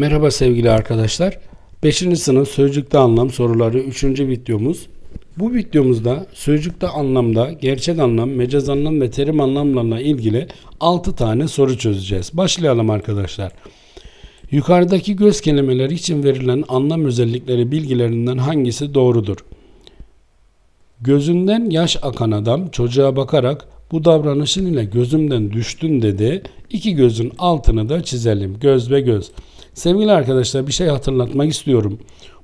Merhaba sevgili arkadaşlar. 5. sınıf sözcükte anlam soruları 3. videomuz. Bu videomuzda sözcükte anlamda gerçek anlam, mecaz anlam ve terim anlamlarla ilgili 6 tane soru çözeceğiz. Başlayalım arkadaşlar. Yukarıdaki göz kelimeleri için verilen anlam özellikleri bilgilerinden hangisi doğrudur? Gözünden yaş akan adam çocuğa bakarak bu davranışın ile gözümden düştün dedi. İki gözün altını da çizelim. Göz ve göz. Sevgili arkadaşlar bir şey hatırlatmak istiyorum.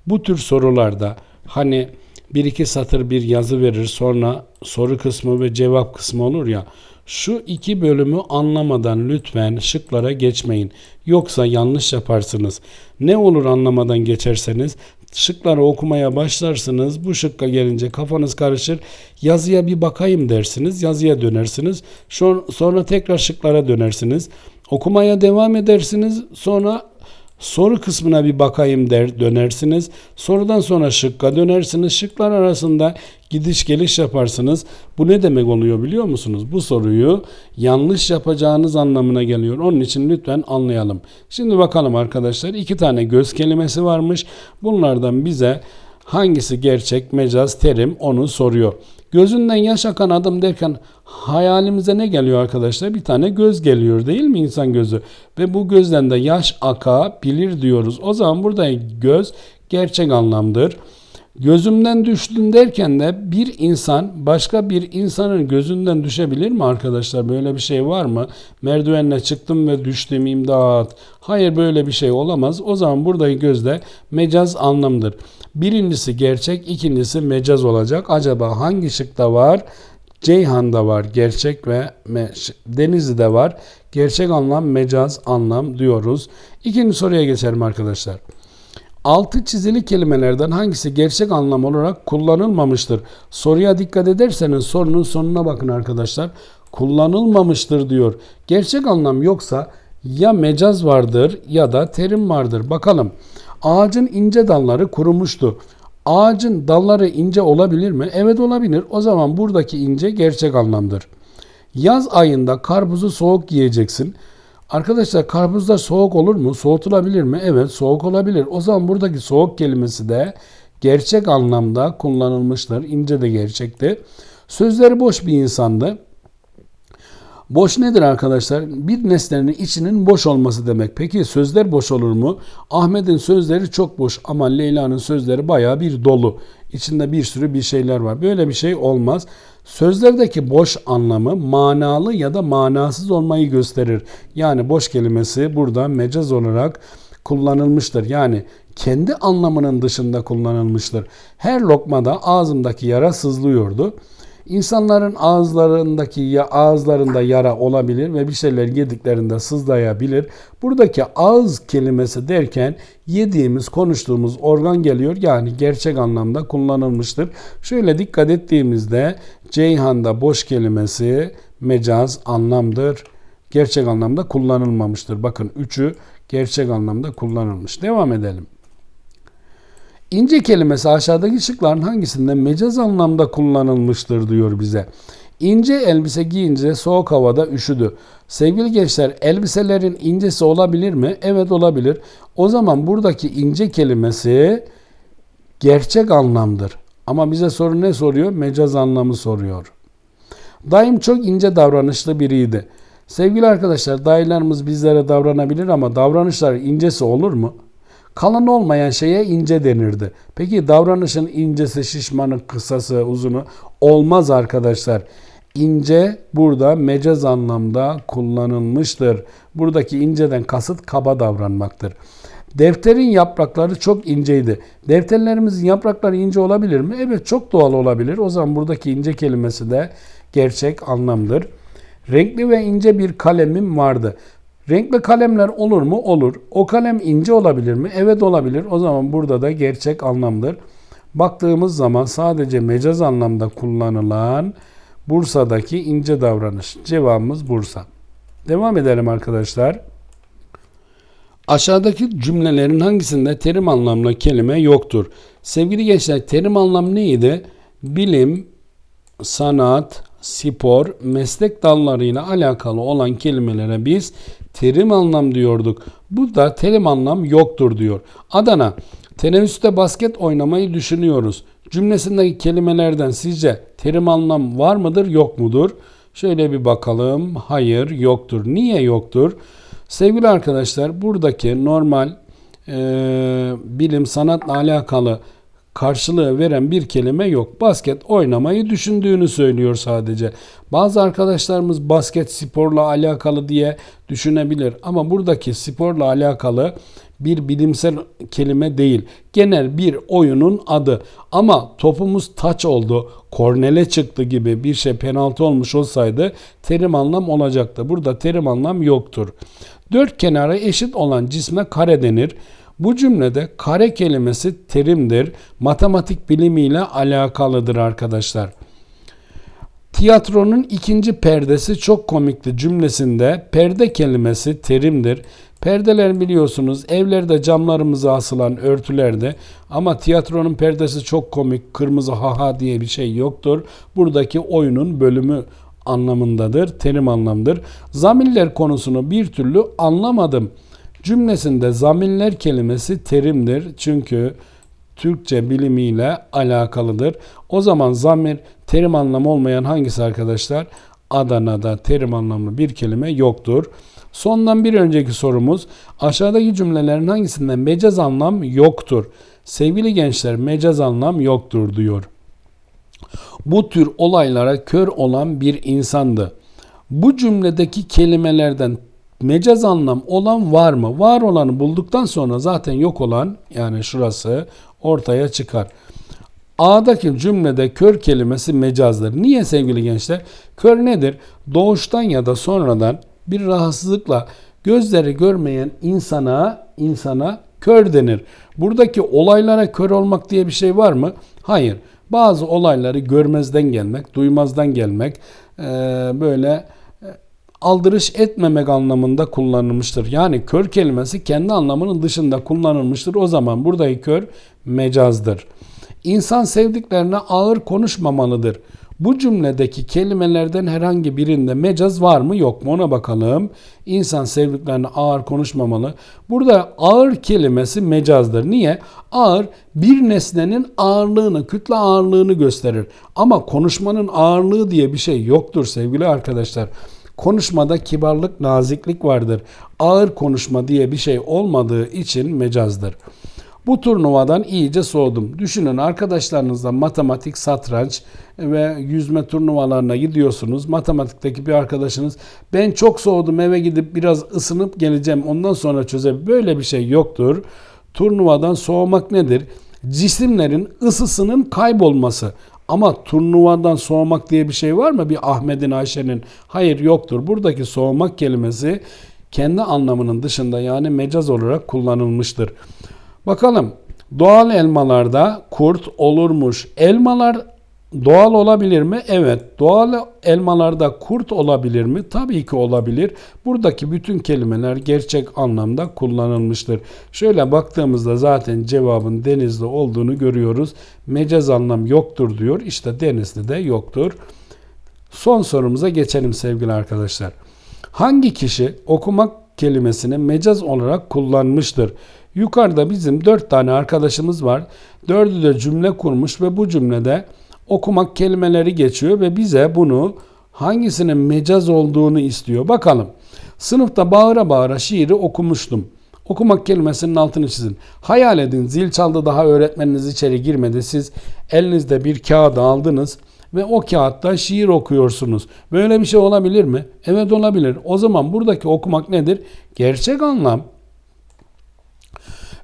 Bu tür sorularda hani bir iki satır bir yazı verir sonra soru kısmı ve cevap kısmı olur ya. Şu iki bölümü anlamadan lütfen şıklara geçmeyin. Yoksa yanlış yaparsınız. Ne olur anlamadan geçerseniz şıkları okumaya başlarsınız. Bu şıkka gelince kafanız karışır. Yazıya bir bakayım dersiniz. Yazıya dönersiniz. Sonra tekrar şıklara dönersiniz. Okumaya devam edersiniz. Sonra Soru kısmına bir bakayım der dönersiniz. Sorudan sonra şıkka dönersiniz. Şıklar arasında gidiş geliş yaparsınız. Bu ne demek oluyor biliyor musunuz? Bu soruyu yanlış yapacağınız anlamına geliyor. Onun için lütfen anlayalım. Şimdi bakalım arkadaşlar. iki tane göz kelimesi varmış. Bunlardan bize hangisi gerçek, mecaz, terim onu soruyor. Gözünden yaş akan adam derken hayalimize ne geliyor arkadaşlar? Bir tane göz geliyor değil mi insan gözü? Ve bu gözden de yaş akabilir diyoruz. O zaman burada göz gerçek anlamdır. Gözümden düştün derken de bir insan başka bir insanın gözünden düşebilir mi arkadaşlar? Böyle bir şey var mı? Merdivenle çıktım ve düştüm imdat. Hayır böyle bir şey olamaz. O zaman buradaki gözde mecaz anlamdır. Birincisi gerçek, ikincisi mecaz olacak. Acaba hangi şıkta var? Ceyhan'da var gerçek ve Denizli'de var. Gerçek anlam, mecaz anlam diyoruz. İkinci soruya geçelim arkadaşlar. Altı çizili kelimelerden hangisi gerçek anlam olarak kullanılmamıştır? Soruya dikkat ederseniz sorunun sonuna bakın arkadaşlar. Kullanılmamıştır diyor. Gerçek anlam yoksa ya mecaz vardır ya da terim vardır. Bakalım. Ağacın ince dalları kurumuştu. Ağacın dalları ince olabilir mi? Evet olabilir. O zaman buradaki ince gerçek anlamdır. Yaz ayında karpuzu soğuk yiyeceksin. Arkadaşlar karpuzlar soğuk olur mu? Soğutulabilir mi? Evet soğuk olabilir. O zaman buradaki soğuk kelimesi de gerçek anlamda kullanılmıştır. İnce de gerçekti. Sözleri boş bir insandı. Boş nedir arkadaşlar? Bir nesnenin içinin boş olması demek. Peki sözler boş olur mu? Ahmet'in sözleri çok boş ama Leyla'nın sözleri baya bir dolu. İçinde bir sürü bir şeyler var. Böyle bir şey olmaz. Sözlerdeki boş anlamı manalı ya da manasız olmayı gösterir. Yani boş kelimesi burada mecaz olarak kullanılmıştır. Yani kendi anlamının dışında kullanılmıştır. Her lokmada ağzımdaki yara sızlıyordu. İnsanların ağızlarındaki ya ağızlarında yara olabilir ve bir şeyler yediklerinde sızlayabilir. Buradaki ağız kelimesi derken yediğimiz, konuştuğumuz organ geliyor. Yani gerçek anlamda kullanılmıştır. Şöyle dikkat ettiğimizde Ceyhan'da boş kelimesi mecaz anlamdır. Gerçek anlamda kullanılmamıştır. Bakın üçü gerçek anlamda kullanılmış. Devam edelim. İnce kelimesi aşağıdaki şıkların hangisinde mecaz anlamda kullanılmıştır diyor bize. İnce elbise giyince soğuk havada üşüdü. Sevgili gençler elbiselerin incesi olabilir mi? Evet olabilir. O zaman buradaki ince kelimesi gerçek anlamdır. Ama bize soru ne soruyor? Mecaz anlamı soruyor. Daim çok ince davranışlı biriydi. Sevgili arkadaşlar dayılarımız bizlere davranabilir ama davranışlar incesi olur mu? Kalın olmayan şeye ince denirdi. Peki davranışın incesi, şişmanı, kısası, uzunu olmaz arkadaşlar. İnce burada mecaz anlamda kullanılmıştır. Buradaki inceden kasıt kaba davranmaktır. Defterin yaprakları çok inceydi. Defterlerimizin yaprakları ince olabilir mi? Evet çok doğal olabilir. O zaman buradaki ince kelimesi de gerçek anlamdır. Renkli ve ince bir kalemim vardı. Renkli kalemler olur mu? Olur. O kalem ince olabilir mi? Evet olabilir. O zaman burada da gerçek anlamdır. Baktığımız zaman sadece mecaz anlamda kullanılan Bursa'daki ince davranış. Cevabımız Bursa. Devam edelim arkadaşlar. Aşağıdaki cümlelerin hangisinde terim anlamlı kelime yoktur? Sevgili gençler terim anlam neydi? Bilim, sanat, spor, meslek dallarıyla alakalı olan kelimelere biz terim anlam diyorduk. Burada terim anlam yoktur diyor. Adana, teneffüste basket oynamayı düşünüyoruz. Cümlesindeki kelimelerden sizce terim anlam var mıdır yok mudur? Şöyle bir bakalım. Hayır yoktur. Niye yoktur? Sevgili arkadaşlar buradaki normal e, bilim sanatla alakalı karşılığı veren bir kelime yok. Basket oynamayı düşündüğünü söylüyor sadece. Bazı arkadaşlarımız basket sporla alakalı diye düşünebilir ama buradaki sporla alakalı bir bilimsel kelime değil. Genel bir oyunun adı. Ama topumuz taç oldu, kornele çıktı gibi bir şey penaltı olmuş olsaydı terim anlam olacaktı. Burada terim anlam yoktur. Dört kenara eşit olan cisme kare denir. Bu cümlede kare kelimesi terimdir. Matematik bilimiyle alakalıdır arkadaşlar. Tiyatronun ikinci perdesi çok komikti cümlesinde perde kelimesi terimdir. Perdeler biliyorsunuz evlerde camlarımıza asılan örtülerde ama tiyatronun perdesi çok komik kırmızı haha diye bir şey yoktur. Buradaki oyunun bölümü anlamındadır, terim anlamdır. Zamirler konusunu bir türlü anlamadım. Cümlesinde zamirler kelimesi terimdir. Çünkü Türkçe bilimiyle alakalıdır. O zaman zamir terim anlamı olmayan hangisi arkadaşlar? Adana'da terim anlamlı bir kelime yoktur. Sondan bir önceki sorumuz aşağıdaki cümlelerin hangisinde mecaz anlam yoktur? Sevgili gençler mecaz anlam yoktur diyor. Bu tür olaylara kör olan bir insandı. Bu cümledeki kelimelerden mecaz anlam olan var mı? Var olanı bulduktan sonra zaten yok olan yani şurası ortaya çıkar. A'daki cümlede kör kelimesi mecazdır. Niye sevgili gençler? Kör nedir? Doğuştan ya da sonradan bir rahatsızlıkla gözleri görmeyen insana insana kör denir. Buradaki olaylara kör olmak diye bir şey var mı? Hayır. Bazı olayları görmezden gelmek, duymazdan gelmek, böyle aldırış etmemek anlamında kullanılmıştır. Yani kör kelimesi kendi anlamının dışında kullanılmıştır. O zaman buradaki kör mecazdır. İnsan sevdiklerine ağır konuşmamalıdır. Bu cümledeki kelimelerden herhangi birinde mecaz var mı yok mu ona bakalım. İnsan sevdiklerine ağır konuşmamalı. Burada ağır kelimesi mecazdır. Niye? Ağır bir nesnenin ağırlığını, kütle ağırlığını gösterir. Ama konuşmanın ağırlığı diye bir şey yoktur sevgili arkadaşlar. Konuşmada kibarlık, naziklik vardır. Ağır konuşma diye bir şey olmadığı için mecazdır. Bu turnuvadan iyice soğudum. Düşünün arkadaşlarınızla matematik, satranç ve yüzme turnuvalarına gidiyorsunuz. Matematikteki bir arkadaşınız ben çok soğudum eve gidip biraz ısınıp geleceğim ondan sonra çözebilirim. Böyle bir şey yoktur. Turnuvadan soğumak nedir? Cisimlerin ısısının kaybolması. Ama turnuvadan soğumak diye bir şey var mı? Bir Ahmet'in, Ayşe'nin. Hayır yoktur. Buradaki soğumak kelimesi kendi anlamının dışında yani mecaz olarak kullanılmıştır. Bakalım doğal elmalarda kurt olurmuş. Elmalar doğal olabilir mi? Evet. Doğal elmalarda kurt olabilir mi? Tabii ki olabilir. Buradaki bütün kelimeler gerçek anlamda kullanılmıştır. Şöyle baktığımızda zaten cevabın denizli olduğunu görüyoruz. Mecaz anlam yoktur diyor. İşte denizli de yoktur. Son sorumuza geçelim sevgili arkadaşlar. Hangi kişi okumak kelimesini mecaz olarak kullanmıştır? Yukarıda bizim dört tane arkadaşımız var. Dördü de cümle kurmuş ve bu cümlede okumak kelimeleri geçiyor ve bize bunu hangisinin mecaz olduğunu istiyor. Bakalım. Sınıfta bağıra bağıra şiiri okumuştum. Okumak kelimesinin altını çizin. Hayal edin zil çaldı daha öğretmeniniz içeri girmedi. Siz elinizde bir kağıdı aldınız ve o kağıtta şiir okuyorsunuz. Böyle bir şey olabilir mi? Evet olabilir. O zaman buradaki okumak nedir? Gerçek anlam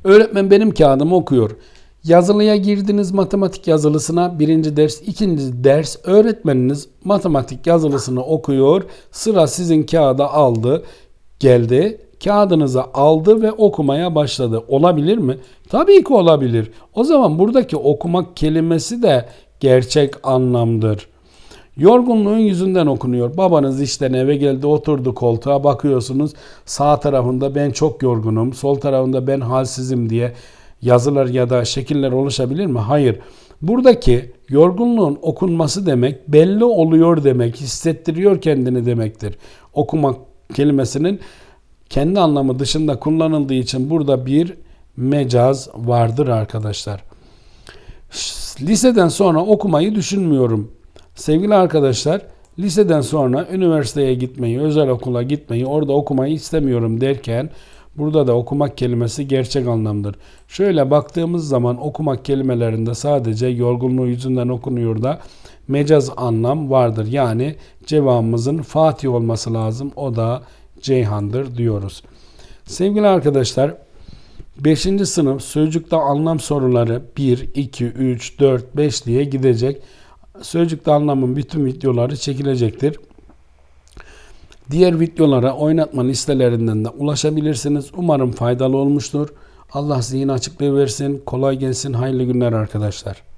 Öğretmen benim kağıdımı okuyor. Yazılıya girdiniz matematik yazılısına birinci ders, ikinci ders öğretmeniniz matematik yazılısını okuyor. Sıra sizin kağıda aldı, geldi. Kağıdınızı aldı ve okumaya başladı. Olabilir mi? Tabii ki olabilir. O zaman buradaki okumak kelimesi de gerçek anlamdır. Yorgunluğun yüzünden okunuyor. Babanız işten eve geldi oturdu koltuğa bakıyorsunuz. Sağ tarafında ben çok yorgunum. Sol tarafında ben halsizim diye yazılar ya da şekiller oluşabilir mi? Hayır. Buradaki yorgunluğun okunması demek belli oluyor demek, hissettiriyor kendini demektir. Okumak kelimesinin kendi anlamı dışında kullanıldığı için burada bir mecaz vardır arkadaşlar. Liseden sonra okumayı düşünmüyorum. Sevgili arkadaşlar, liseden sonra üniversiteye gitmeyi, özel okula gitmeyi, orada okumayı istemiyorum derken burada da okumak kelimesi gerçek anlamdır. Şöyle baktığımız zaman okumak kelimelerinde sadece yorgunluğu yüzünden okunuyor da mecaz anlam vardır. Yani cevabımızın Fatih olması lazım. O da Ceyhan'dır diyoruz. Sevgili arkadaşlar, 5. sınıf sözcükte anlam soruları 1, 2, 3, 4, 5 diye gidecek. Sözcükte anlamın bütün videoları çekilecektir. Diğer videolara oynatma listelerinden de ulaşabilirsiniz. Umarım faydalı olmuştur. Allah zihin açıklığı versin. Kolay gelsin. Hayırlı günler arkadaşlar.